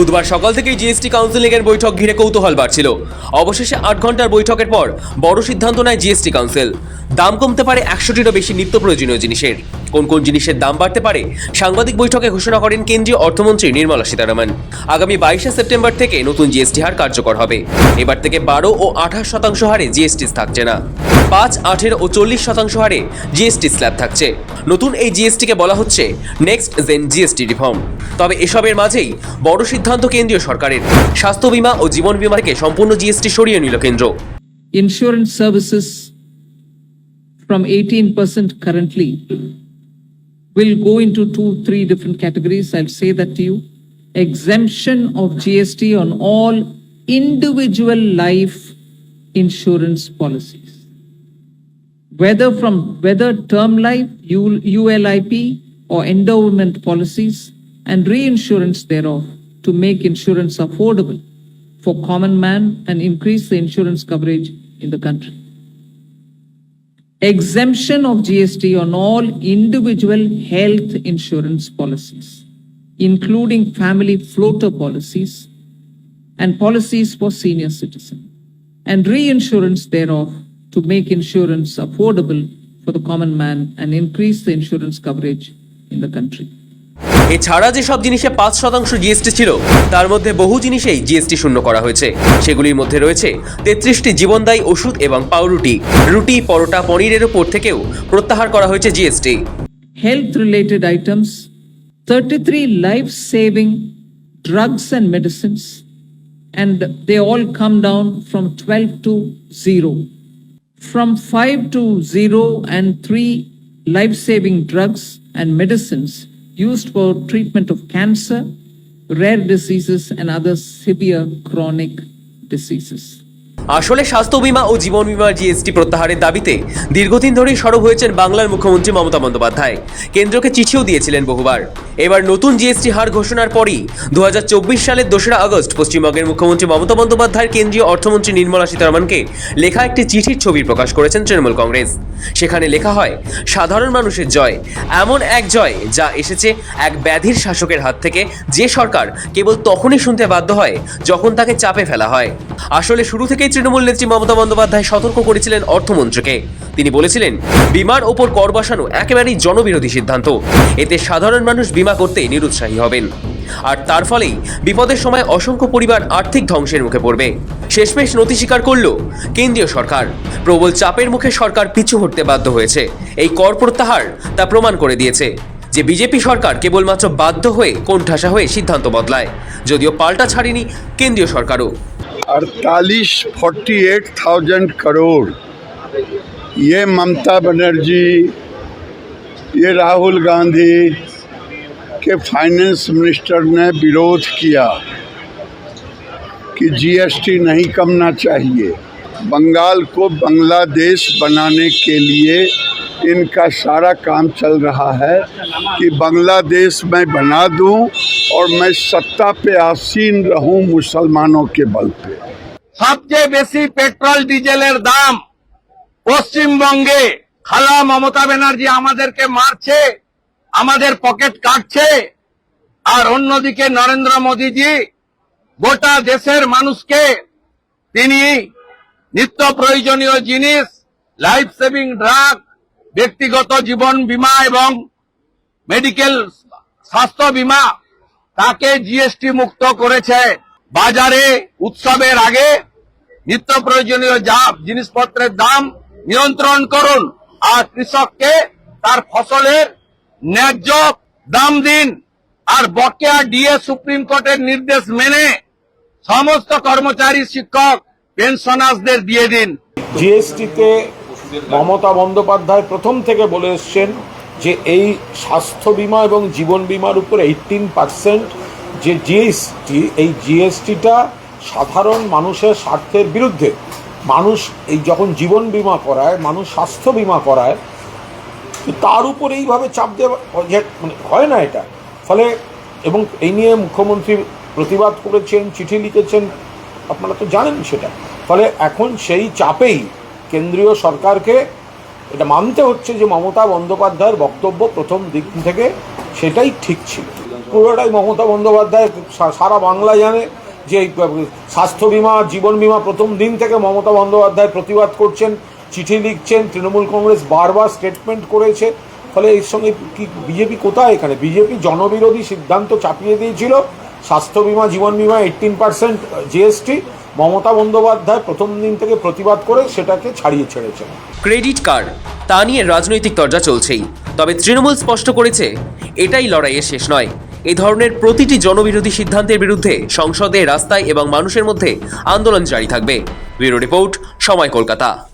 বুধবার সকাল থেকেই জিএসটি কাউন্সিলিং এর বৈঠক ঘিরে কৌতূহল বাড়ছিল। অবশেষে আট ঘণ্টার বৈঠকের পর বড় সিদ্ধান্ত নেয় জিএসটি কাউন্সিল। দাম কমতে পারে একশোটিরও বেশি নিত্য প্রয়োজনীয় জিনিসের। কোন কোন জিনিসের দাম বাড়তে পারে? সাংবাদিক বৈঠকে ঘোষণা করেন কেন্দ্রীয় অর্থমন্ত্রী নির্মলা সীতারামন। আগামী বাইশে সেপ্টেম্বর থেকে নতুন জিএসটি হার কার্যকর হবে। এবার থেকে বারো ও আঠাশ শতাংশ হারে জিএসটি থাকছে না। পাঁচ, আঠেরো ও চল্লিশ শতাংশ হারে জিএসটি স্ল্যাব থাকছে। নতুন এই জিএসটিকে বলা হচ্ছে নেক্সট জেন জিএসটি রিফর্ম। তবে এসবের মাঝেই বড় সিদ্ধান্ত কেন্দ্রীয় সরকারের। স্বাস্থ্য বীমা ও জীবন বীমা থেকে সম্পূর্ণ জিএসটি সরিয়ে নিল কেন্দ্র। Insurance services from 18% currently will go into two, three different categories. I'll say that to you. Exemption of GST on all individual life insurance policies. Whether from, whether term life, ULIP or endowment policies and reinsurance thereof to make insurance affordable for common man and increase the insurance coverage in the country. Exemption of GST on all individual health insurance policies, including family floater policies and policies for senior citizen, and reinsurance thereof to make insurance affordable for the common man and increase the insurance coverage in the country. এছাড়া যেসব জিনিসে পাঁচ শতাংশ GST ছিল, তার মধ্যে বহু জিনিসেই জিএসটি শূন্য করা হয়েছে। সেগুলির মধ্যে রয়েছে তেত্রিশটি জীবনদায়ী ওষুধ এবং পাউরুটি, রুটি, পরোটা, পনিরের উপর থেকেও প্রত্যাহার করা হয়েছে GST. Health related items thirty three life saving drugs and medicines and they all come down from twelve to zero from five to zero and three life saving drugs and medicines used for treatment of cancer, rare diseases, and other severe chronic diseases. আসলে স্বাস্থ্য বীমা ও জীবন বীমার GST প্রত্যাহারের দাবিতে দীর্ঘদিন ধরেই সরব হয়েছেন বাংলার মুখ্যমন্ত্রী মমতা বন্দ্যোপাধ্যায়। কেন্দ্রকে চিঠিও দিয়েছিলেন বহুবার। এবার নতুন জিএসটি হার ঘোষণার পরই দু সালের দোসরা আগস্ট পশ্চিমবঙ্গের মুখ্যমন্ত্রী মমতা বন্দ্যোপাধ্যায়ের কেন্দ্রীয় অর্থমন্ত্রী নির্মলা সীতারামনকে লেখা একটি চিঠির ছবি প্রকাশ করেছেন তৃণমূল কংগ্রেস। সেখানে লেখা হয়, সাধারণ মানুষের জয়, এমন এক জয় যা এসেছে এক ব্যাধির শাসকের হাত থেকে। যে সরকার কেবল তখনই শুনতে বাধ্য হয় যখন তাকে চাপে ফেলা হয়। আসলে শুরু থেকেই তৃণমূল নেত্রী মমতা বন্দ্যোপাধ্যায় সতর্ক করেছিলেন অর্থমন্ত্রীকে। তিনি বলেছিলেন, বিমার ওপর কর বসানো একেবারেই জনবিরোধী সিদ্ধান্ত। এতে সাধারণ মানুষ বিমা করতে নিরুৎসাহী হবেন। আর তার ফলেই বিপদের সময় অসংখ্য পরিবার আর্থিক ধ্বংসের মুখে পড়বে। শেষমেশ নথি স্বীকার করল কেন্দ্রীয় সরকার। প্রবল চাপের মুখে সরকার পিছু হটতে বাধ্য হয়েছে। এই কর প্রত্যাহার তা প্রমাণ করে দিয়েছে যে বিজেপি সরকার কেবলমাত্র বাধ্য হয়ে কোণঠাসা হয়ে সিদ্ধান্ত বদলায়, যদিও পাল্টা ছাড়েনি কেন্দ্রীয় সরকারও। अड़तालीस, फोर्टी एट थाउज़ेंड करोड़। ये ममता बनर्जी, ये राहुल गांधी के फाइनेंस मिनिस्टर ने विरोध किया कि जीएसटी नहीं कमना चाहिए। बंगाल को बांग्लादेश बनाने के लिए इनका सारा काम चल रहा है कि बांग्लादेश मैं बना दूँ और मैं सत्ता पे आसीन रहूं मुसलमानों के बल पे সবচেয়ে বেশি পেট্রোল ডিজেলের দাম পশ্চিমবঙ্গে খালা মমতা ব্যানার্জি আমাদেরকে মারছে আমাদের পকেট কাটছে আর অন্যদিকে নরেন্দ্র মোদীজি গোটা দেশের মানুষকে তিনি নিত্য প্রয়োজনীয় জিনিস লাইফ সেভিং ড্রাগ ব্যক্তিগত জীবন বীমা এবং মেডিকেল স্বাস্থ্য বীমা তাকে জিএসটি মুক্ত করেছে। বাজারে উৎসবের আগে নিত্য প্রয়োজনীয় যা জিনিসপত্রের দাম নিয়ন্ত্রণ করুন আর কৃষককে তার ফসলের ন্যায্য দাম দিন আর বকেয়া ডিএ সুপ্রিম কোর্টের নির্দেশ মেনে সমস্ত কর্মচারী, শিক্ষক, পেনশনার্সদের দিয়ে দিন। জিএসটিতে মমতা বন্দ্যোপাধ্যায় প্রথম থেকে বলে এসছেন যে এই স্বাস্থ্য বীমা এবং জীবন বীমার উপর এইটিন পার্সেন্ট যে জিএসটি এই জিএসটিটা সাধারণ মানুষের স্বার্থের বিরুদ্ধে মানুষ এই যখন জীবন বিমা করায়, মানুষ স্বাস্থ্য বীমা করায়, তো তার উপর এইভাবে চাপ দেওয়া মানে হয় না এটা। ফলে এবং এই নিয়ে মুখ্যমন্ত্রী প্রতিবাদ করেছেন, চিঠি লিখেছেন, আপনারা তো জানেন সেটা। ফলে এখন সেই চাপেই কেন্দ্রীয় সরকারকে এটা মানতে হচ্ছে যে মমতা বন্দ্যোপাধ্যায়ের বক্তব্য প্রথম দিক থেকে সেটাই ঠিক ছিল। পুরোটাই মমতা বন্দ্যোপাধ্যায় সারা বাংলা জানে যে স্বাস্থ্য বিমা, জীবন বিমা প্রথম দিন থেকে মমতা বন্দ্যোপাধ্যায় প্রতিবাদ করছেন, চিঠি লিখছেন, তৃণমূল কংগ্রেস বারবার স্টেটমেন্ট করেছে। ফলে এর সঙ্গে কি, বিজেপি কোথায় এখানে? বিজেপি জনবিরোধী সিদ্ধান্ত চাপিয়ে দিয়েছিল। স্বাস্থ্য বিমা, জীবন বিমা eighteen percent GST Mamata Bandyopadhyay প্রথম দিন থেকে প্রতিবাদ করে সেটাকে ছাড়িয়ে ছেড়েছেন। ক্রেডিট কার্ড, তা নিয়ে রাজনৈতিক তর্জা চলছেই। তবে তৃণমূল স্পষ্ট করেছে, এটাই লড়াইয়ের শেষ নয়। এ ধরনের প্রতিটি জনবিরোধী সিদ্ধান্তের বিরুদ্ধে সংসদে রাস্তায় এবং মানুষের মধ্যে আন্দোলন জারি থাকবে। ব্যুরো রিপোর্ট, সময় কলকাতা।